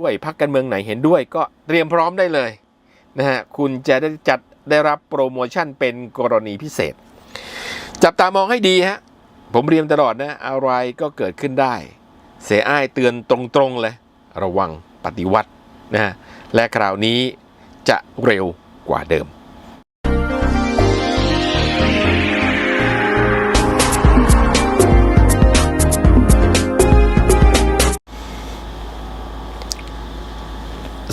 ด้วยพักการเมืองไหนเห็นด้วยก็เตรียมพร้อมได้เลยนะฮะคุณจะได้จัดได้รับโปรโมชั่นเป็นกรณีพิเศษ จับตามองให้ดีฮะผมเรียนตลอดนะอะไรก็เกิดขึ้นได้ เสียอ้ายเตือนตรงๆเลย ระวังปฏิวัตินะฮะและคราวนี้จะเร็วกว่าเดิม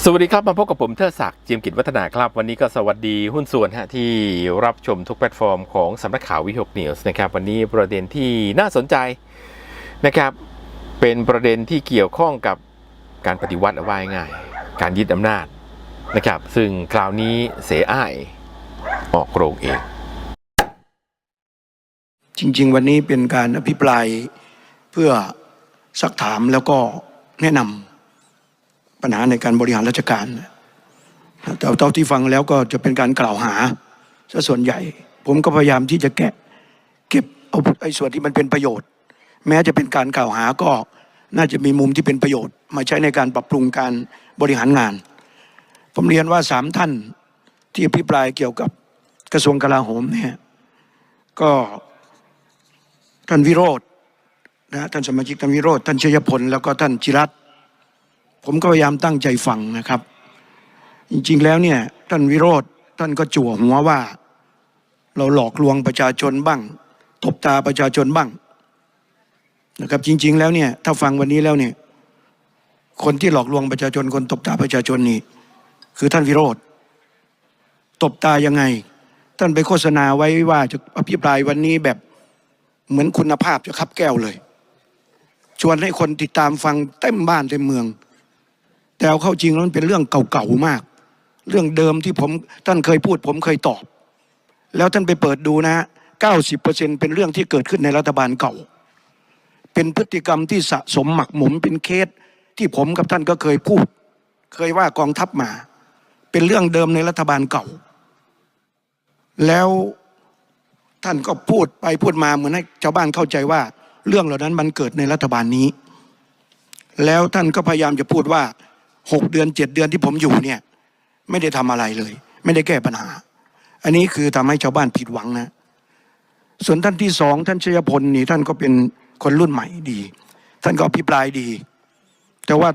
สวัสดีครับ มาพบกับผมเทิดศักดิ์จิมกิจวัฒนาครับ วันนี้ก็สวัสดีหุ้นส่วนฮะที่รับชมทุกแพลตฟอร์มของสำนักข่าววิหกนิวส์นะครับ วันนี้ประเด็นที่น่าสนใจนะครับ เป็นประเด็นที่เกี่ยวข้องกับการปฏิวัติเอาไว้ง่าย การยึดอำนาจนะครับ ซึ่งคราวนี้เสียอ้ายออกโรงเอง จริง ๆ วันนี้เป็นการอภิปรายเพื่อซักถามแล้วก็แนะนำ ปัญหาในการบริหารราชการแต่เท่าที่ฟังแล้วก็จะเป็นการกล่าวหาซะส่วนใหญ่ ผมก็พยายามที่จะแกะ เก็บเอาไอ้ส่วนที่มันเป็นประโยชน์ แม้จะเป็นการกล่าวหาก็น่าจะมีมุมที่เป็นประโยชน์ มาใช้ในการปรับปรุงการบริหารงาน ผมเรียนว่าสามท่านที่อภิปรายเกี่ยวกับกระทรวงกลาโหมเนี่ยก็ท่านวิโรธนะท่านสมาชิกท่านวิโรธท่านชยพลแล้วก็ท่านจิรัตน์ ผมก็พยายามตั้งใจฟังนะครับ จริงๆแล้วเนี่ยท่านวิโรธท่านก็จั่วหัวว่า เราหลอกลวงประชาชนบ้าง ตบตาประชาชนบ้างนะครับ จริง ๆ แล้วเนี่ยถ้าฟังวันนี้แล้วเนี่ยคนที่หลอกลวงประชาชนคนตบตาประชาชนนี่ คือท่านวิโรธตบตายังไง ท่านไปโฆษณาไว้ว่าจะอภิปรายวันนี้แบบเหมือนคุณภาพจะคับแก้วเลย ชวนให้คนติดตามฟังเต็มบ้านเต็มเมือง แต่เอาเข้าจริงแล้วมันเป็นเรื่องเก่าๆมาก เรื่องเดิมที่ผมท่านเคยพูด ผมเคยตอบ แล้วท่านไปเปิดดูนะเก้าสิบเปอร์เซ็นเป็นเรื่องที่เกิดขึ้นในรัฐบาลเก่า เป็นพฤติกรรมที่สะสมหมักหมมเป็นเคสที่ผมกับท่านก็เคยพูด เคยว่ากองทัพมา เป็นเรื่องเดิมในรัฐบาลเก่า แล้วท่านก็พูดไปพูดมาเหมือนให้ชาวบ้านเข้าใจว่า เรื่องเหล่านั้นมันเกิดในรัฐบาลนี้ แล้วท่านก็พยายามจะพูดว่า หกเดือนเจ็ดเดือนที่ผมอยู่เนี่ย ไม่ได้ทำอะไรเลย ไม่ได้แก้ปัญหา อันนี้คือทำให้ชาวบ้านผิดหวังนะ ส่วนท่านที่สองท่านชยพลนี่ท่านก็เป็นคนรุ่นใหม่ดี ท่านก็อภิปรายดี แต่ว่า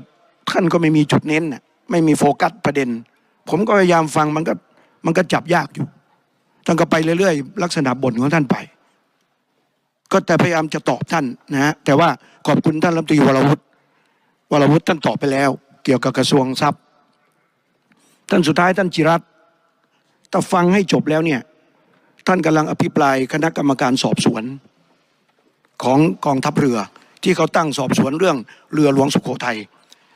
ท่านก็ไม่มีจุดเน้นไม่มีโฟกัสประเด็น ผมก็พยายามฟังมันก็มันก็จับยากอยู่ท่านก็ไปเรื่อยๆลักษณะบ่นของท่านไป ก็แต่พยายามจะตอบท่านนะฮะแต่ว่าขอบคุณท่านรัฐมนตรีวรวุฒิวรวุฒิท่านตอบไปแล้ว เกี่ยวกับกระทรวงทรัพย์ ท่านสุดท้ายท่านจิรัตถ้าฟังให้จบแล้วเนี่ยท่านกำลังอภิปรายคณะกรรมการสอบสวนของกองทัพเรือ ที่เขาตั้งสอบสวนเรื่องเรือหลวงสุโขทัย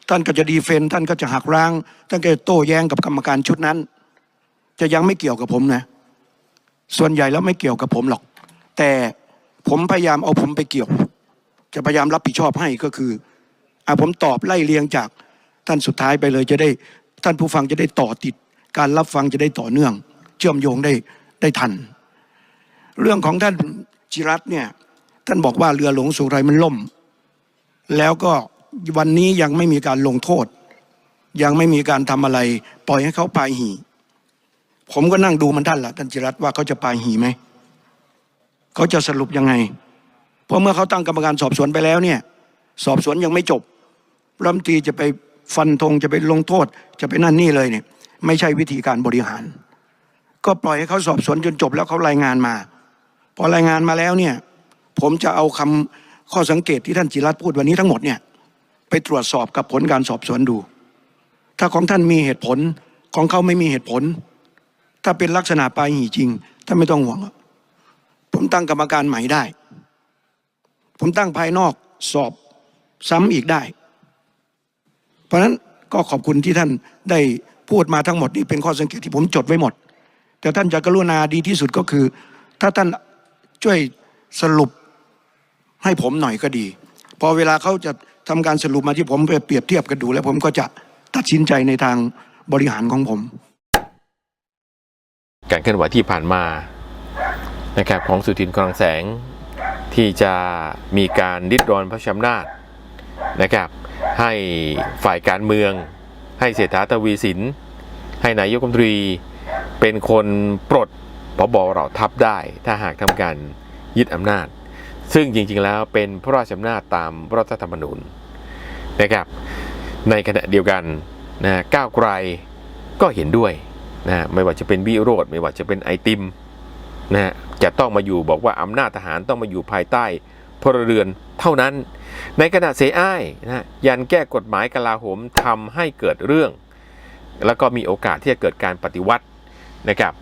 ท่านก็จะดีเฟนท่านก็จะหักล้าง ท่านก็จะโต้แย้งกับกรรมการชุดนั้น จะยังไม่เกี่ยวกับผมนะ ส่วนใหญ่แล้วไม่เกี่ยวกับผมหรอก แต่ผมพยายามเอาผมไปเกี่ยว จะพยายามรับผิดชอบให้ก็คืออะผมตอบไล่เรียงจาก ท่านสุดท้ายไปเลยจะได้ท่านผู้ฟังจะได้ต่อติด การรับฟังจะได้ต่อเนื่อง เชื่อมโยงได้ได้ทัน เรื่องของท่านจิรัตเนี่ยท่านบอกว่าเรือหลวงสุโขทัยมันล่ม แล้วก็วันนี้ยังไม่มีการลงโทษ ยังไม่มีการทำอะไร ปล่อยให้เขาปลายหี ผมก็นั่งดูมันท่านละท่านจิรัตว่าเขาจะปลายหีไหมเขาจะสรุปยังไง เพราะเมื่อเขาตั้งกรรมการสอบสวนไปแล้วเนี่ย สอบสวนยังไม่จบรัฐมนตรีจะไป ฟันธงจะไปลงโทษจะไปนั่นนี่เลยเนี่ยไม่ใช่วิธีการบริหาร ก็ปล่อยให้เขาสอบสวนจนจบแล้วเขารายงานมา พอรายงานมาแล้วเนี่ย ผมจะเอาคำข้อสังเกตที่ท่านจิรัตพูดวันนี้ทั้งหมดเนี่ยไปตรวจสอบกับผลการสอบสวนดู ถ้าของท่านมีเหตุผลของเขาไม่มีเหตุผล ถ้าเป็นลักษณะปลายหีจริงท่านไม่ต้องห่วงผมตั้งกรรมการใหม่ได้ ผมตั้งภายนอกสอบซ้ำอีกได้ ราะฉะนั้นก็ขอบคุณที่ท่านได้พูดมาทั้งหมดนี่เป็นข้อสังเกตที่ผมจดไว้หมด แต่ท่านจะกรุณาดีที่สุดก็คือ ถ้าท่านช่วยสรุปให้ผมหน่อยก็ดี พอเวลาเขาจะทำการสรุปมาที่ผมไปเปรียบเทียบกันดู แล้วผมก็จะตัดสินใจในทางบริหารของผม การเคลื่อนไหวที่ผ่านมานะครับของสุทินคลังแสงที่จะมีการดิดรอนพระชำนาจนะครับ ให้ฝ่ายการเมือง ให้เศรษฐาทวีสิน ให้นายกรัฐมนตรี เป็นคนปลดพบเหล่าทัพได้ ถ้าหากทำการยึดอำนาจ ซึ่งจริงๆแล้วเป็นพระราชอำนาจตามรัฐธรรมนูญนะครับ ในขณะเดียวกันนะก้าวไกลก็เห็นด้วยนะไม่ว่าจะเป็นวิโรธไม่ว่าจะเป็นไอติมนะจะต้องมาอยู่บอกว่าอำนาจทหารต้องมาอยู่ภายใต้พลเรือนเท่านั้น ในขณะเสอ้ายนะยันแก้กฎหมายกลาโหมทำให้เกิดเรื่อง แล้วก็มีโอกาสที่จะเกิดการปฏิวัตินะครับ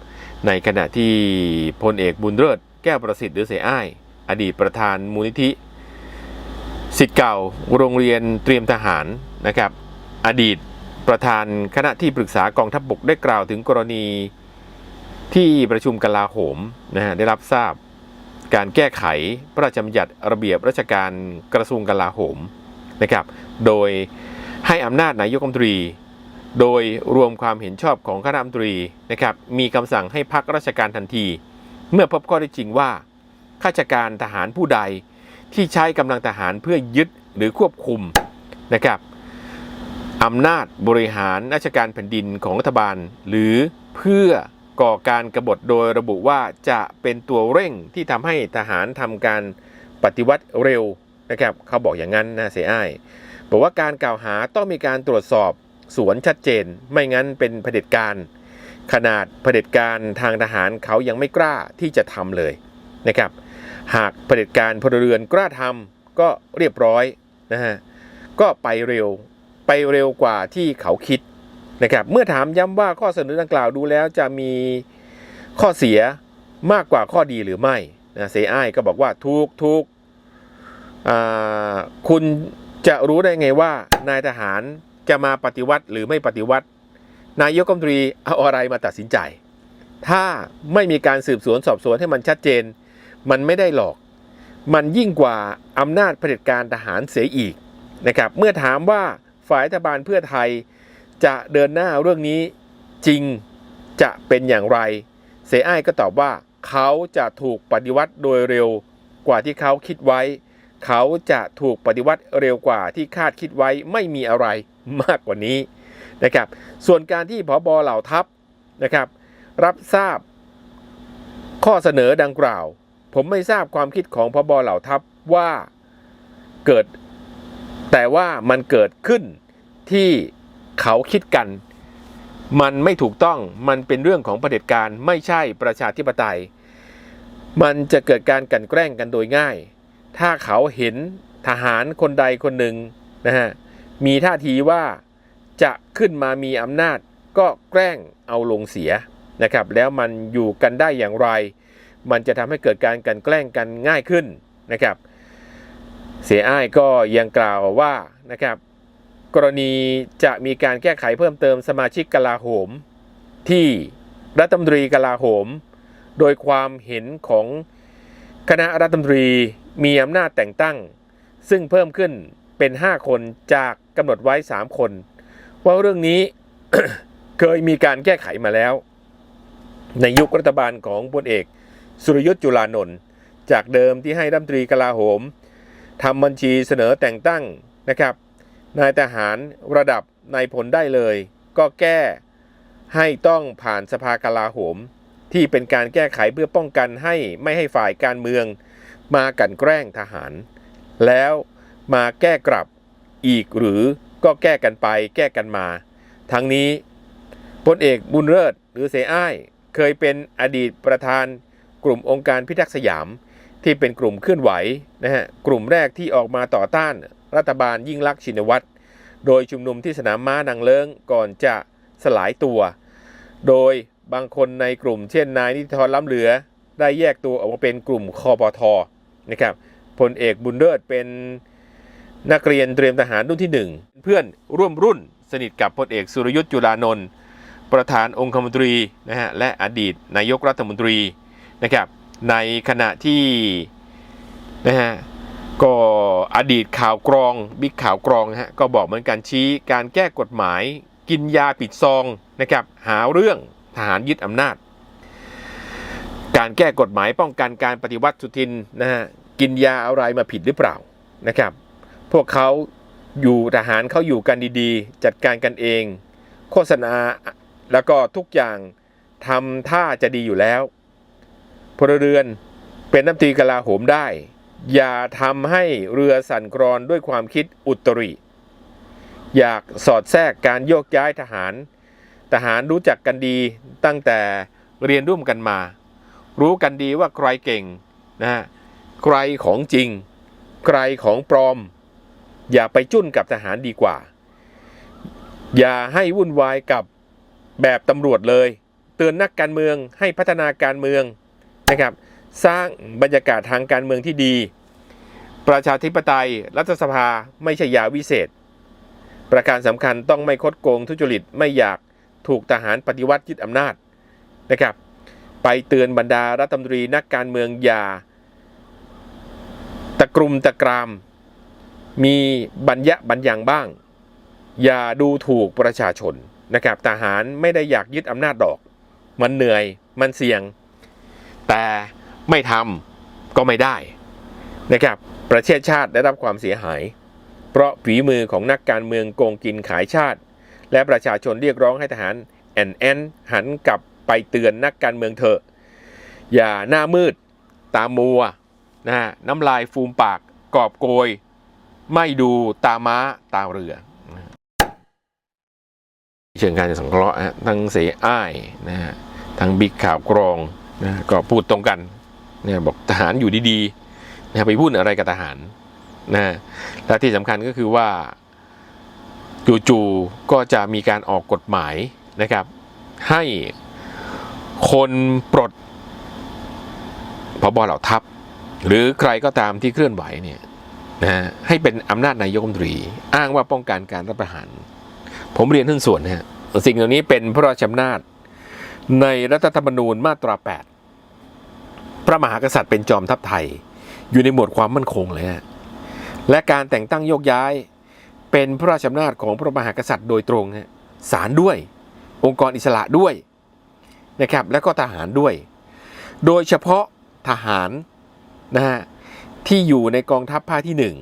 ในขณะที่พลเอกบุญเลิศแก้วประสิทธิ์หรือเสียอ้าย อดีตประธานมูลนิธิสิทธิ์เก่าโรงเรียนเตรียมทหารนะครับ อดีตประธานคณะที่ปรึกษากองทัพบบกได้กล่าวถึงกรณีที่ประชุมกลาโหมนะฮะได้รับทราบ การแก้ไขพระราชบัญญัติระเบียบราชการกระทรวงกลาโหมนะครับ โดยให้อำนาจนายกรัฐมนตรี โดยรวมความเห็นชอบของคณะรัฐมนตรีนะครับ มีคำสั่งให้พักราชการทันที เมื่อพบข้อได้จริงว่าข้าราชการทหารผู้ใดที่ใช้กำลังทหารเพื่อยึดหรือควบคุมนะครับอำนาจบริหารราชการแผ่นดินของรัฐบาล หรือเพื่อ ก่อการกรบฏโดยระบุว่าจะเป็นตัวเร่งที่ทำให้ทหารทำการปฏิวัติเร็วนะครับเขาบอกอย่างนั้นนะเสียอ้ายบอกว่าการกล่าวหาต้องมีการตรวจสอบสวนชัดเจน ไม่งั้นเป็นเผด็จการ ขนาดเผด็จการทางทหารเขายังไม่กล้าที่จะทำเลยนะครับหากเผด็จการพลเรือนกล้าทำก็เรียบร้อยนะฮะก็ไปเร็วไปเร็วกว่าที่เขาคิด นะครับเมื่อถามย้ำว่าข้อเสนอดังกล่าวดูแล้วจะมีข้อเสียมากกว่าข้อดีหรือไม่นะเซอ้ายก็บอกว่าทุกทุกคุณจะรู้ได้ไงว่านายทหารจะมาปฏิวัติหรือไม่ปฏิวัติ นายกรัฐมนตรีเอาอะไรมาตัดสินใจ ถ้าไม่มีการสืบสวนสอบสวนให้มันชัดเจน มันไม่ได้หรอก มันยิ่งกว่าอำนาจเผด็จการทหารเสียอีกนะครับเมื่อถามว่าฝ่ายรัฐบาลเพื่อไทย จะเดินหน้าเรื่องนี้จริงจะเป็นอย่างไร เสอ้ายก็ตอบว่าเขาจะถูกปฏิวัติโดยเร็วกว่าที่เขาคิดไว้ เขาจะถูกปฏิวัติเร็วกว่าที่คาดคิดไว้ไม่มีอะไรมากกว่านี้นะครับ ส่วนการที่ผบเหล่าทัพนะครับ รับทราบข้อเสนอดังกล่าว ผมไม่ทราบความคิดของพบเหล่าทัพว่าเกิด แต่ว่ามันเกิดขึ้นที่ เขาคิดกัน มันไม่ถูกต้องมันเป็นเรื่องของเผด็จการไม่ใช่ประชาธิปไตย มันจะเกิดการกันแกล้งกันโดยง่าย ถ้าเขาเห็นทหารคนใดคนหนึ่งนะฮะมีท่าทีว่าจะขึ้นมามีอำนาจก็แกล้งเอาลงเสียนะครับ แล้วมันอยู่กันได้อย่างไร มันจะทำให้เกิดการกันแกล้งกันง่ายขึ้นนะครับ เสียอ้ายก็ยังกล่าวว่านะครับ กรณีจะมีการแก้ไขเพิ่มเติมสมาชิกกลาโหม ที่รัฐมนตรีกลาโหม โดยความเห็นของคณะรัฐมนตรีมีอำนาจแต่งตั้ง ซึ่งเพิ่มขึ้นเป็น 5 คนจากกำหนดไว้ 3 คน ว่าเรื่องนี้เคยมีการแก้ไขมาแล้ว ในยุครัฐบาลของพลเอก สุรยุทธ์จุลานนท์จากเดิมที่ให้รัฐมนตรีกลาโหมทำบัญชีเสนอแต่งตั้งนะครับ นายทหารระดับนายพลได้เลย ก็แก้ให้ต้องผ่านสภากลาโหม ที่เป็นการแก้ไขเพื่อป้องกันให้ไม่ให้ฝ่ายการเมือง มากันแกล้งทหาร แล้วมาแก้กลับอีกหรือก็แก้กันไปแก้กันมา ทั้งนี้พลเอกบุญเลิศหรือเสอ้ายเคยเป็นอดีตประธานกลุ่มองค์การพิทักษ์สยาม ที่เป็นกลุ่มเคลื่อนไหวนะฮะกลุ่มแรกที่ออกมาต่อต้าน รัฐบาลยิ่งลักษณ์ชินวัตร โดยชุมนุมที่สนามม้านางเลิงก่อนจะสลายตัว โดยบางคนในกลุ่มเช่นนายนิติธรล้ำเหลือ ได้แยกตัวออกมาเป็นกลุ่มคอปทนะครับพลเอกบุญเลิศเป็นนักเรียนเตรียมทหารรุ่นที่หนึ่งเพื่อนร่วมรุ่นสนิทกับพลเอกสุรยุทธ์จุลานนท์ประธานองคมนตรีนะฮะและอดีตนายกรัฐมนตรีนะครับในขณะที่นะฮะ ก็อดีตข่าวกรองบิ๊กข่าวกรองฮะก็บอกเหมือนกันชี้การแก้กฎหมาย กินยาปิดซองนะครับหาเรื่องทหารยึดอำนาจ การแก้กฎหมายป้องกันการปฏิวัติสุทินนะฮะกินยาอะไรมาผิดหรือเปล่านะครับ พวกเขาอยู่ทหารเขาอยู่กันดีๆ จัดการกันเอง โฆษณาแล้วก็ทุกอย่างทำท่าจะดีอยู่แล้วพลเรือนเป็นน้ำตีกลาโหมได้ อย่าทำให้เรือสั่นคลอนด้วยความคิดอุตริ อยากสอดแทรกการโยกย้ายทหาร ทหารรู้จักกันดีตั้งแต่เรียนร่วมกันมา รู้กันดีว่าใครเก่งนะฮะใครของจริง ใครของปลอม อย่าไปจุ้นกับทหารดีกว่า อย่าให้วุ่นวายกับแบบตำรวจเลย เตือนนักการเมืองให้พัฒนาการเมืองนะครับ สร้างบรรยากาศทางการเมืองที่ดี ประชาธิปไตย รัฐสภาไม่ใช่ยาวิเศษ ประการสำคัญต้องไม่คดโกงทุจริตไม่อยากถูกทหารปฏิวัติยึดอำนาจนะครับ ไปเตือนบรรดารัฐมนตรีนักการเมืองอย่าตะกรุมตะกราม มีบัญญะบัญญังบ้าง อย่าดูถูกประชาชนนะครับทหารไม่ได้อยากยึดอำนาจดอก มันเหนื่อยมันเสี่ยง แต่ ไม่ทำก็ไม่ได้นะครับ ประเทศชาติได้รับความเสียหาย เพราะฝีมือของนักการเมืองโกงกินขายชาติ และประชาชนเรียกร้องให้ทหารแอนแอนหันกลับไปเตือนนักการเมืองเถอะ อย่าหน้ามืด ตามัวนะฮะน้ำลายฟูมปากกอบโกย ไม่ดูตาม้าตาเรือ เชิงการสังเคราะห์ฮะทั้งเสียอ้ายนะฮะทั้งบิ๊กข่าวกรองนะก็พูดตรงกัน เนี่ยบอกทหารอยู่ดีๆนะไปพูดอะไรกับทหารนะและที่สำคัญก็คือว่าจู่ๆก็จะมีการออกกฎหมายนะครับ ให้คนปลดพบเหล่าทัพ หรือใครก็ตามที่เคลื่อนไหวเนี่ยนะฮะให้เป็นอำนาจนายกรัฐมนตรี อ้างว่าป้องกันการรัฐประหาร ผมเรียนท่านส่วนนะฮะสิ่งเหล่านี้เป็นพระราชอำนาจในรัฐธรรมนูญมาตรา 8 พระมหากษัตริย์เป็นจอมทัพไทย อยู่ในหมวดความมั่นคงเลยฮะและการแต่งตั้งโยกย้ายเป็นพระราชอำนาจของพระมหากษัตริย์โดยตรงฮะศาลด้วย องค์กรอิสระด้วยนะครับและก็ทหารด้วย โดยเฉพาะทหารนะฮะที่อยู่ในกองทัพภาคที่หนึ่ง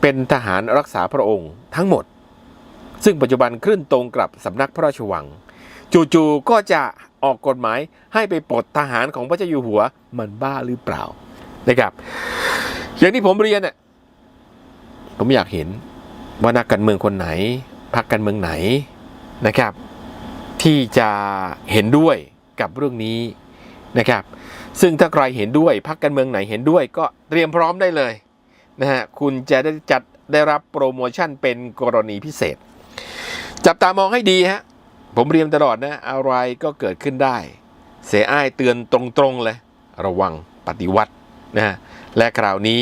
เป็นทหารรักษาพระองค์ทั้งหมด ซึ่งปัจจุบันขึ้นตรงกับสำนักพระราชวัง จู่ๆก็จะ ออกกฎหมายให้ไปปลดทหารของพระเจ้าอยู่หัวมันบ้าหรือเปล่านะครับ อย่างที่ผมเรียนน่ะผมอยากเห็นว่านักการเมืองคนไหนพรรคการเมืองไหนนะครับ ที่จะเห็นด้วยกับเรื่องนี้นะครับ ซึ่งถ้าใครเห็นด้วยพรรคการเมืองไหนเห็นด้วย ก็เตรียมพร้อมได้เลยนะฮะคุณจะได้จัดได้รับโปรโมชั่นเป็นกรณีพิเศษ จับตามองให้ดีฮะ ผมเรียนตลอดนะอะไรก็เกิดขึ้นได้ เสียอ้ายเตือนตรงๆเลย ระวังปฏิวัตินะฮะและคราวนี้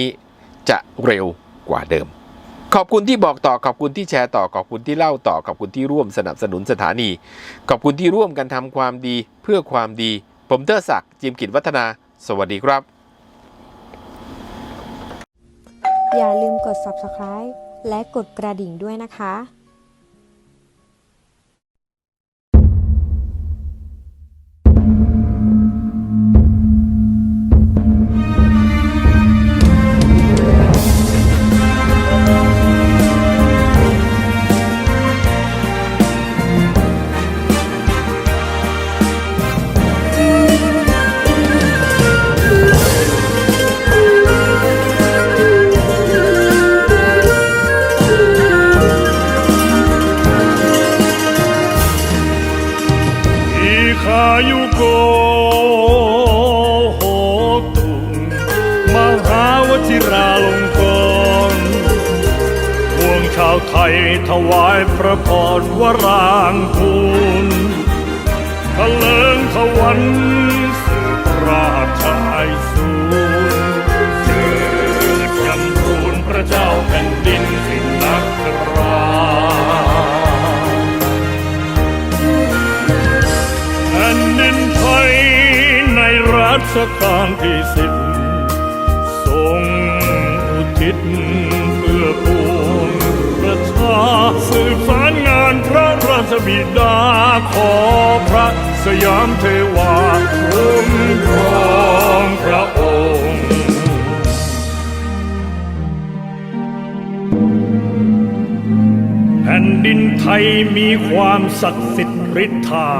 จะเร็วกว่าเดิม ขอบคุณที่บอกต่อขอบคุณที่แชร์ต่อขอบคุณที่เล่าต่อขอบคุณที่ร่วมสนับสนุนสถานี ขอบคุณที่ร่วมกันทำความดีเพื่อความดี ผมเตอร์ศักดิ์จิมกิจวัฒนา สวัสดีครับ อย่าลืมกด subscribe และกดกระดิ่งด้วยนะคะ จิราลงกรณ์พวงชาวไทยถวายพระพรวรางคูณทะเลิงทวันสืบราชไอสูรเจิดจำรูนพระเจ้าแผ่นดินสิงนักราแผ่นดินไทยในรัชกาลที่สิบ อุทิศเพื่อปวงประชาสืบสารงานพระราชบิดาขอพระสยามเทวาคุ้มครองพระองค์แผ่นดินไทยมีความศักดิ์สิทธิ์ฤทธา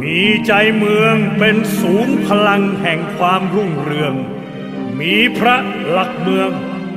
มีใจเมืองเป็นศูนย์พลังแห่งความรุ่งเรือง มีพระหลักเมือง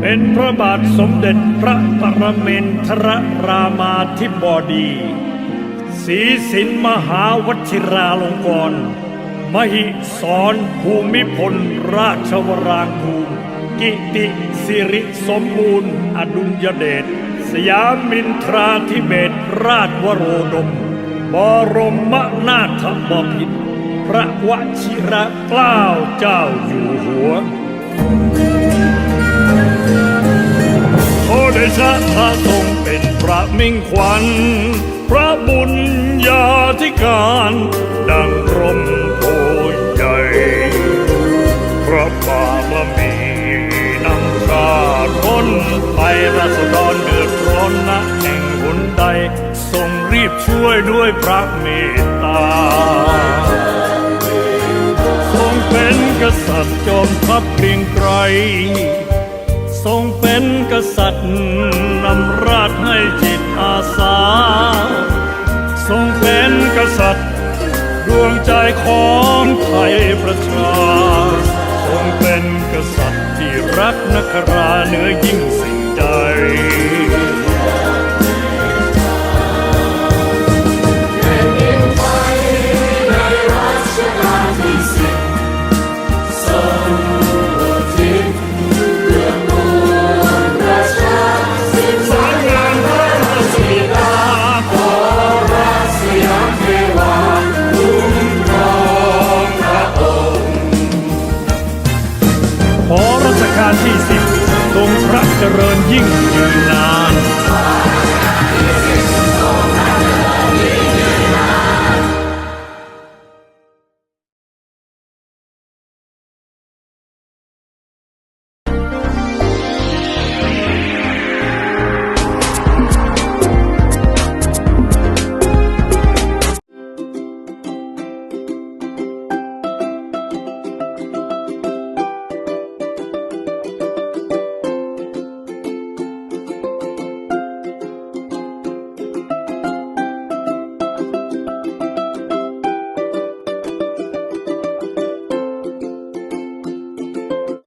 เป็นพระบาทสมเด็จพระปรเมนทรรามาธิบดีศรีสินมหาวชิราลงกรณ์มหิสรภูมิพลราชวรางคูลกิติสิริสมบูรณ์ อดุลยเดชสยามินทราธิเบศราชวโรดม บรมนาถบพิตรพระวชิระเกล้าเจ้าอยู่หัว เดชะพระทรงเป็นพระมิ่งขวัญ พระบุญญาธิการ ดังร่มโพใหญ่ พระบารมีนำชาติพ้นไปราษฎรเดือดร้อนนะแห่งหนใด ทรงรีบช่วยด้วยพระเมตตา ทรงเป็นกษัตริย์จอมทัพเกรียงไกร เป็นกษัตริย์นำราชให้จิตอาสา ทรงเป็นกษัตริย์ ดวงใจของไทยประชา ทรงเป็นกษัตริย์ที่รักนักราเหนือยิ่งสิ่งใด